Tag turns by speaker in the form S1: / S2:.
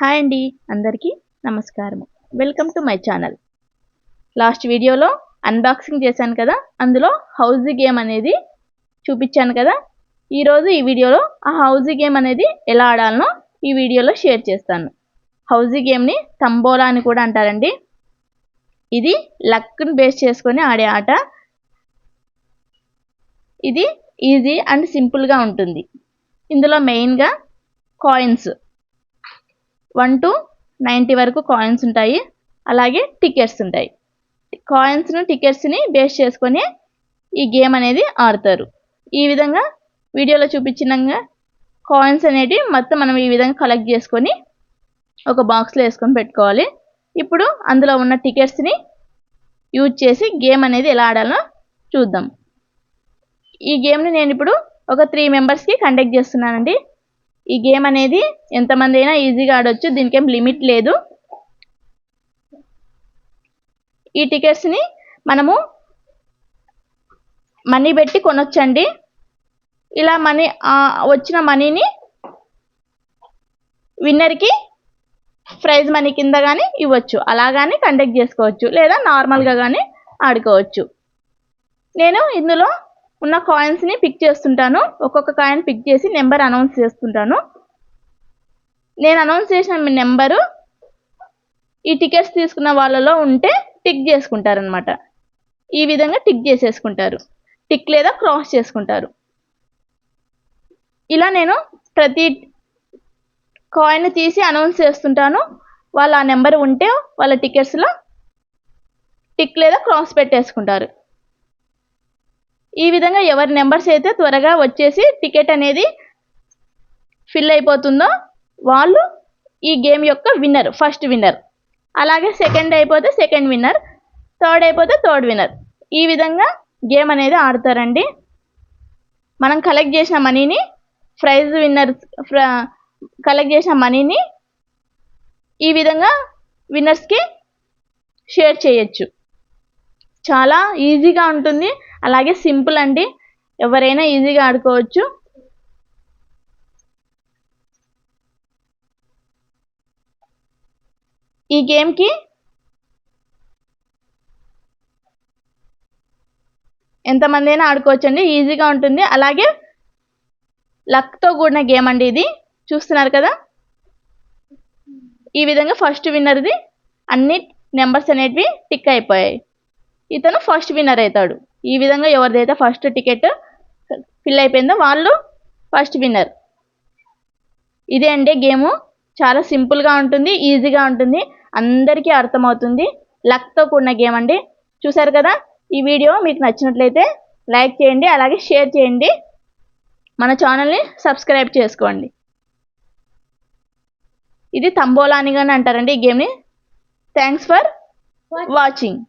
S1: Hi అండి అందరికీ నమస్కారం. Welcome to my channel last వీడియోలో అన్బాక్సింగ్ చేశాను కదా అందులో హౌజీ గేమ్ అనేది చూపించాను కదా. ఈరోజు ఈ వీడియోలో ఆ హౌజీ గేమ్ అనేది ఎలా ఆడాలనో ఈ వీడియోలో షేర్ చేస్తాను. హౌజీ గేమ్ని తంబోలా అని కూడా అంటారండి. ఇది లక్ని బేస్ చేసుకొని ఆడే ఆట. ఇది ఈజీ అండ్ సింపుల్గా ఉంటుంది. ఇందులో మెయిన్గా కాయిన్స్ వన్ టు నైంటీ వరకు కాయిన్స్ ఉంటాయి. అలాగే టికెట్స్ ఉంటాయి. కాయిన్స్ను టికెట్స్ని బేస్ చేసుకొని ఈ గేమ్ అనేది ఆడతారు. ఈ విధంగా వీడియోలో చూపించినంగా కాయిన్స్ అనేటివి మొత్తం మనం ఈ విధంగా కలెక్ట్ చేసుకొని ఒక బాక్స్లో వేసుకొని పెట్టుకోవాలి. ఇప్పుడు అందులో ఉన్న టికెట్స్ని యూజ్ చేసి గేమ్ అనేది ఎలా ఆడాలో చూద్దాం. ఈ గేమ్ని నేను ఇప్పుడు ఒక త్రీ మెంబర్స్కి కండక్ట్ చేస్తున్నానండి. ఈ గేమ్ అనేది ఎంతమంది అయినా ఈజీగా ఆడొచ్చు దీనికి ఏం లిమిట్ లేదు. ఈ టికెట్స్ని మనము మనీ పెట్టి కొనొచ్చండి. ఇలా మనీ వచ్చిన మనీని విన్నర్కి ప్రైజ్ మనీ కింద కానీ ఇవ్వచ్చు. అలా కానీ కండక్ట్ చేసుకోవచ్చు. లేదా నార్మల్గా కానీ ఆడుకోవచ్చు. నేను ఇందులో ఉన్న కాయిన్స్ని పిక్ చేస్తుంటాను. ఒక్కొక్క కాయిన్ పిక్ చేసి నెంబర్ అనౌన్స్ చేస్తుంటాను. నేను అనౌన్స్ చేసిన మీ నెంబరు ఈ టికెట్స్ తీసుకున్న వాళ్ళలో ఉంటే టిక్ చేసుకుంటారనమాట ఈ విధంగా టిక్ చేసేసుకుంటారు. టిక్ లేదా క్రాస్ చేసుకుంటారు. ఇలా నేను ప్రతి కాయిన్ తీసి అనౌన్స్ చేస్తుంటాను. వాళ్ళ ఆ నెంబర్ ఉంటే వాళ్ళ టికెట్స్లో టిక్ లేదా క్రాస్ పెట్టేసుకుంటారు. ఈ విధంగా ఎవరి నెంబర్స్ అయితే త్వరగా వచ్చేసి టికెట్ అనేది ఫిల్ అయిపోతుందో వాళ్ళు ఈ గేమ్ యొక్క విన్నర్ ఫస్ట్ విన్నర్. అలాగే సెకండ్ అయిపోతే సెకండ్ విన్నర్ థర్డ్ అయిపోతే థర్డ్ విన్నర్. ఈ విధంగా గేమ్ అనేది ఆడతారండి. మనం కలెక్ట్ చేసిన మనీని ప్రైజ్ విన్నర్స్ కలెక్ట్ చేసిన మనీని ఈ విధంగా విన్నర్స్కి షేర్ చేయొచ్చు. చాలా ఈజీగా ఉంటుంది. అలాగే సింపుల్ అండి. ఎవరైనా ఈజీగా ఆడుకోవచ్చు. ఈ గేమ్కి ఎంతమంది అయినా ఆడుకోవచ్చు అండి ఈజీగా ఉంటుంది. అలాగే లక్తో కూడిన గేమ్ అండి ఇది. చూస్తున్నారు కదా? ఈ విధంగా ఫస్ట్ విన్నర్ది అన్ని నెంబర్స్ అనేటివి టిక్ అయిపోయాయి. ఇతను ఫస్ట్ విన్నర్ అవుతాడు. ఈ విధంగా ఎవరిదైతే ఫస్ట్ టికెట్ ఫిల్ అయిపోయిందో వాళ్ళు ఫస్ట్ విన్నర్ ఇదే అండి గేము. చాలా సింపుల్గా ఉంటుంది ఈజీగా ఉంటుంది అందరికీ అర్థమవుతుంది. లక్తో కూడిన గేమ్ అండి. చూసారు కదా ఈ వీడియో మీకు నచ్చినట్లయితే లైక్ చేయండి అలాగే షేర్ చేయండి. మన ఛానల్ని సబ్స్క్రైబ్ చేసుకోండి. ఇది తంబోలా అని అంటారండి ఈ గేమ్ని. Thanks for watching